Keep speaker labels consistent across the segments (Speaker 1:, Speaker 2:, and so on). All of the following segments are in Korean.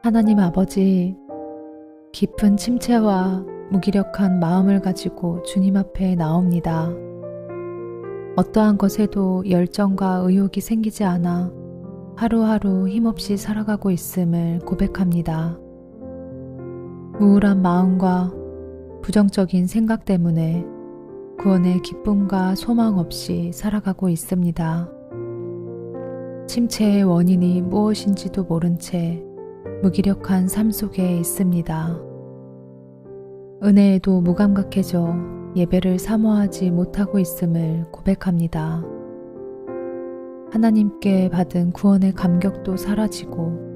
Speaker 1: 하나님 아버지, 깊은 침체와 무기력한 마음을 가지고 주님 앞에 나옵니다. 어떠한 것에도 열정과 의욕이 생기지 않아 하루하루 힘없이 살아가고 있음을 고백합니다. 우울한 마음과 부정적인 생각 때문에 구원의 기쁨과 소망 없이 살아가고 있습니다. 침체의 원인이 무엇인지도 모른 채 무기력한 삶 속에 있습니다. 은혜에도 무감각해져 예배를 사모하지 못하고 있음을 고백합니다. 하나님께 받은 구원의 감격도 사라지고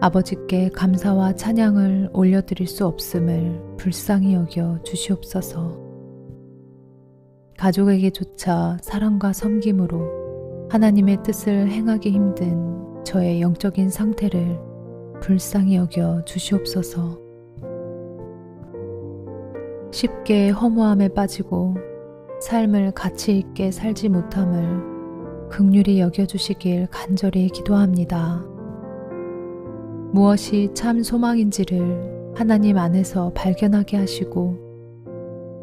Speaker 1: 아버지께 감사와 찬양을 올려드릴 수 없음을 불쌍히 여겨 주시옵소서. 가족에게조차 사랑과 섬김으로 하나님의 뜻을 행하기 힘든 저의 영적인 상태를 불쌍히 여겨 주시옵소서. 쉽게 허무함에 빠지고 삶을 가치 있게 살지 못함을 극률이 여겨주시길 간절히 기도합니다. 무엇이 참 소망인지를 하나님 안에서 발견하게 하시고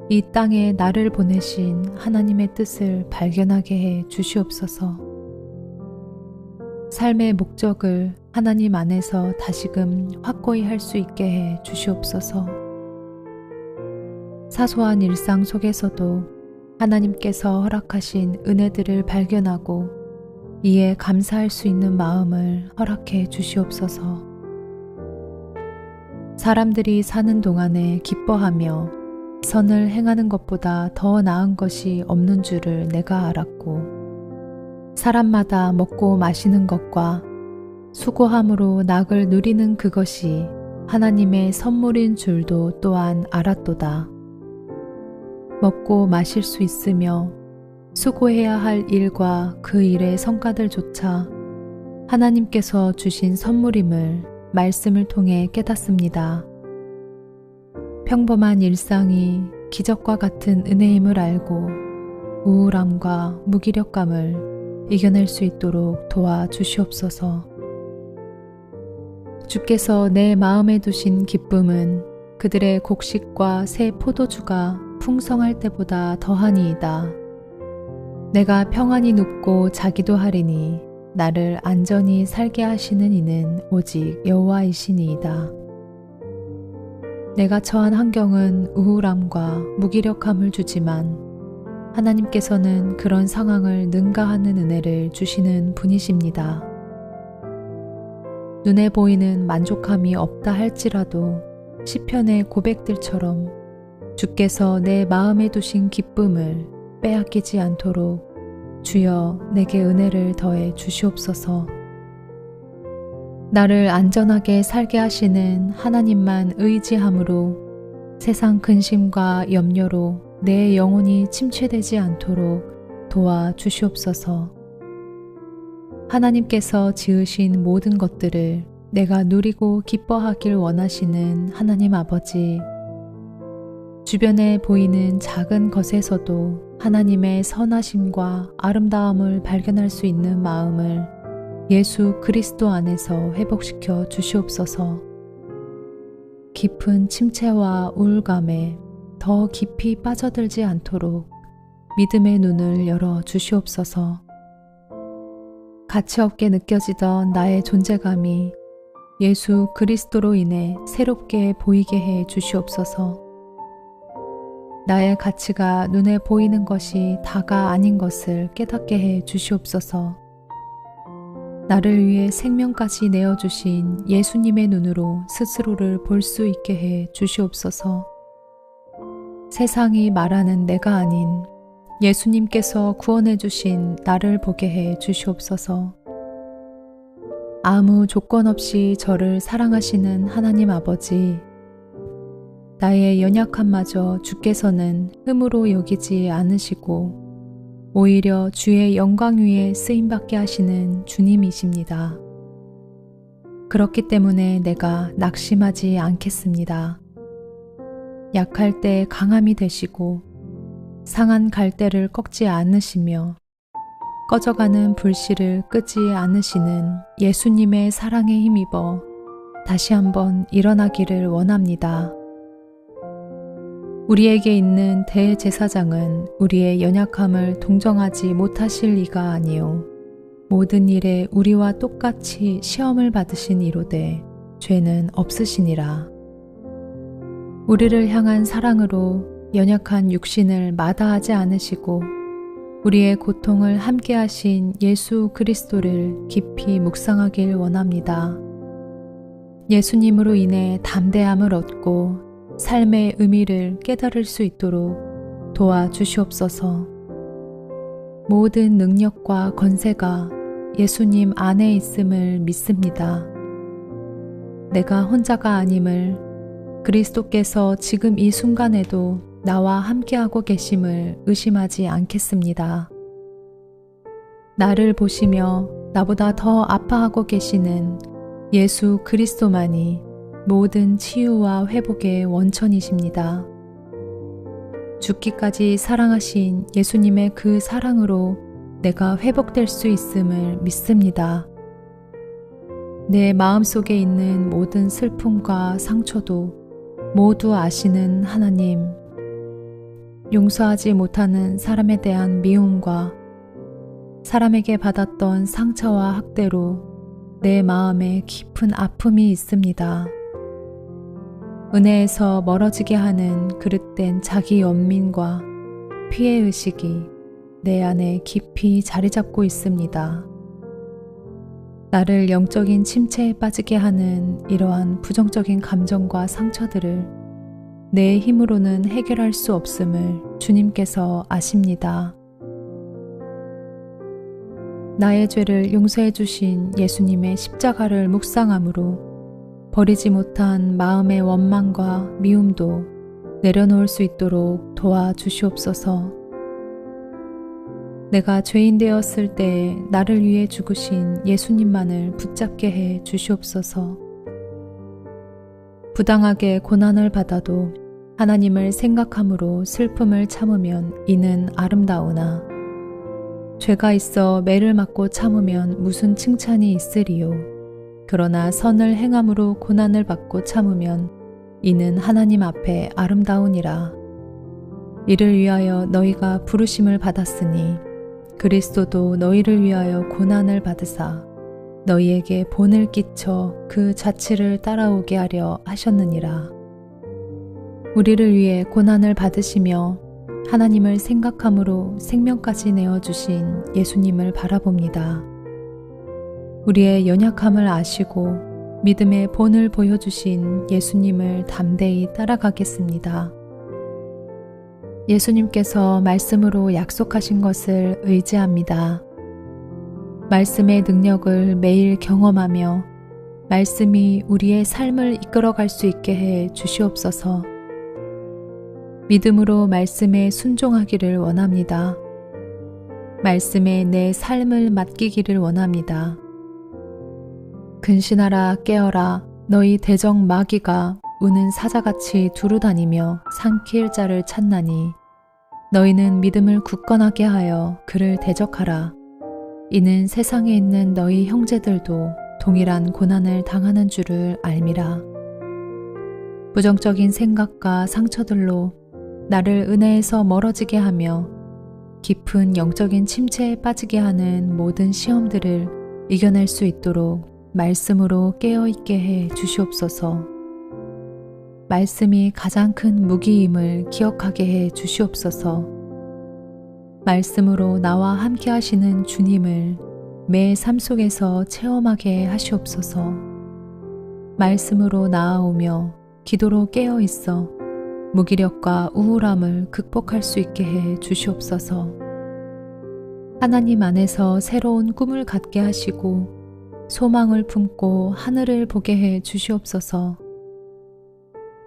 Speaker 1: 이 땅에 나를 보내신 하나님의 뜻을 발견하게 해 주시옵소서. 삶의 목적을 하나님 안에서 다시금 확고히 할 수 있게 해 주시옵소서. 사소한 일상 속에서도 하나님께서 허락하신 은혜들을 발견하고 이에 감사할 수 있는 마음을 허락해 주시옵소서. 사람들이 사는 동안에 기뻐하며 선을 행하는 것보다 더 나은 것이 없는 줄을 내가 알았고, 사람마다 먹고 마시는 것과 수고함으로 낙을 누리는 그것이 하나님의 선물인 줄도 또한 알았도다. 먹고 마실 수 있으며 수고해야 할 일과 그 일의 성과들조차 하나님께서 주신 선물임을 말씀을 통해 깨닫습니다. 평범한 일상이 기적과 같은 은혜임을 알고 우울함과 무기력감을 이겨낼 수 있도록 도와주시옵소서. 주께서 내 마음에 두신 기쁨은 그들의 곡식과 새 포도주가 풍성할 때보다 더하니이다. 내가 평안히 눕고 자기도 하리니 나를 안전히 살게 하시는 이는 오직 여호와이시니이다. 내가 처한 환경은 우울함과 무기력함을 주지만 하나님께서는 그런 상황을 능가하는 은혜를 주시는 분이십니다. 눈에 보이는 만족함이 없다 할지라도 시편의 고백들처럼 주께서 내 마음에 두신 기쁨을 빼앗기지 않도록 주여 내게 은혜를 더해 주시옵소서. 나를 안전하게 살게 하시는 하나님만 의지함으로 세상 근심과 염려로 내 영혼이 침체되지 않도록 도와 주시옵소서. 하나님께서 지으신 모든 것들을 내가 누리고 기뻐하길 원하시는 하나님 아버지, 주변에 보이는 작은 것에서도 하나님의 선하심과 아름다움을 발견할 수 있는 마음을 예수 그리스도 안에서 회복시켜 주시옵소서. 깊은 침체와 우울감에 더 깊이 빠져들지 않도록 믿음의 눈을 열어 주시옵소서. 가치없게 느껴지던 나의 존재감이 예수 그리스도로 인해 새롭게 보이게 해 주시옵소서. 나의 가치가 눈에 보이는 것이 다가 아닌 것을 깨닫게 해 주시옵소서. 나를 위해 생명까지 내어주신 예수님의 눈으로 스스로를 볼 수 있게 해 주시옵소서. 세상이 말하는 내가 아닌 예수님께서 구원해 주신 나를 보게 해 주시옵소서. 아무 조건 없이 저를 사랑하시는 하나님 아버지, 나의 연약함마저 주께서는 흠으로 여기지 않으시고 오히려 주의 영광 위에 쓰임받게 하시는 주님이십니다. 그렇기 때문에 내가 낙심하지 않겠습니다. 약할 때 강함이 되시고 상한 갈대를 꺾지 않으시며 꺼져가는 불씨를 끄지 않으시는 예수님의 사랑에 힘입어 다시 한번 일어나기를 원합니다. 우리에게 있는 대제사장은 우리의 연약함을 동정하지 못하실 리가 아니요. 모든 일에 우리와 똑같이 시험을 받으신 이로되 죄는 없으시니라. 우리를 향한 사랑으로 연약한 육신을 마다하지 않으시고 우리의 고통을 함께 하신 예수 그리스도를 깊이 묵상하길 원합니다. 예수님으로 인해 담대함을 얻고 삶의 의미를 깨달을 수 있도록 도와주시옵소서. 모든 능력과 건세가 예수님 안에 있음을 믿습니다. 내가 혼자가 아님을 그리스도께서 지금 이 순간에도 나와 함께하고 계심을 의심하지 않겠습니다. 나를 보시며 나보다 더 아파하고 계시는 예수 그리스도만이 모든 치유와 회복의 원천이십니다. 죽기까지 사랑하신 예수님의 그 사랑으로 내가 회복될 수 있음을 믿습니다. 내 마음 속에 있는 모든 슬픔과 상처도 모두 아시는 하나님. 용서하지 못하는 사람에 대한 미움과 사람에게 받았던 상처와 학대로 내 마음에 깊은 아픔이 있습니다. 은혜에서 멀어지게 하는 그릇된 자기 연민과 피해의식이 내 안에 깊이 자리 잡고 있습니다. 나를 영적인 침체에 빠지게 하는 이러한 부정적인 감정과 상처들을 내 힘으로는 해결할 수 없음을 주님께서 아십니다. 나의 죄를 용서해 주신 예수님의 십자가를 묵상함으로 버리지 못한 마음의 원망과 미움도 내려놓을 수 있도록 도와주시옵소서. 내가 죄인 되었을 때 나를 위해 죽으신 예수님만을 붙잡게 해 주시옵소서. 부당하게 고난을 받아도 하나님을 생각함으로 슬픔을 참으면 이는 아름다우나 죄가 있어 매를 맞고 참으면 무슨 칭찬이 있으리요. 그러나 선을 행함으로 고난을 받고 참으면 이는 하나님 앞에 아름다우니라. 이를 위하여 너희가 부르심을 받았으니 그리스도도 너희를 위하여 고난을 받으사 너희에게 본을 끼쳐 그 자치를 따라오게 하려 하셨느니라. 우리를 위해 고난을 받으시며 하나님을 생각함으로 생명까지 내어주신 예수님을 바라봅니다. 우리의 연약함을 아시고 믿음의 본을 보여주신 예수님을 담대히 따라가겠습니다. 예수님께서 말씀으로 약속하신 것을 의지합니다. 말씀의 능력을 매일 경험하며 말씀이 우리의 삶을 이끌어갈 수 있게 해 주시옵소서. 믿음으로 말씀에 순종하기를 원합니다. 말씀에 내 삶을 맡기기를 원합니다. 근신하라 깨어라 너희 대적 마귀가 우는 사자같이 두루다니며 삼킬 자를 찾나니 너희는 믿음을 굳건하게 하여 그를 대적하라 이는 세상에 있는 너희 형제들도 동일한 고난을 당하는 줄을 알미라 부정적인 생각과 상처들로 나를 은혜에서 멀어지게 하며 깊은 영적인 침체에 빠지게 하는 모든 시험들을 이겨낼 수 있도록 말씀으로 깨어있게 해 주시옵소서. 말씀이 가장 큰 무기임을 기억하게 해 주시옵소서. 말씀으로 나와 함께 하시는 주님을 매 삶 속에서 체험하게 하시옵소서. 말씀으로 나아오며 기도로 깨어 있어 무기력과 우울함을 극복할 수 있게 해 주시옵소서. 하나님 안에서 새로운 꿈을 갖게 하시고 소망을 품고 하늘을 보게 해 주시옵소서.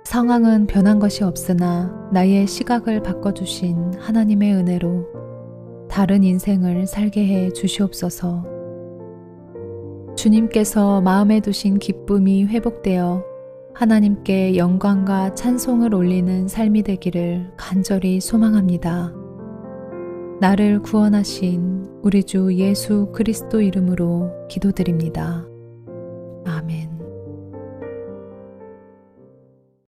Speaker 1: 상황은 변한 것이 없으나 나의 시각을 바꿔주신 하나님의 은혜로 다른 인생을 살게 해 주시옵소서. 주님께서 마음에 두신 기쁨이 회복되어 하나님께 영광과 찬송을 올리는 삶이 되기를 간절히 소망합니다. 나를 구원하신 우리 주 예수 그리스도 이름으로 기도드립니다. 아멘.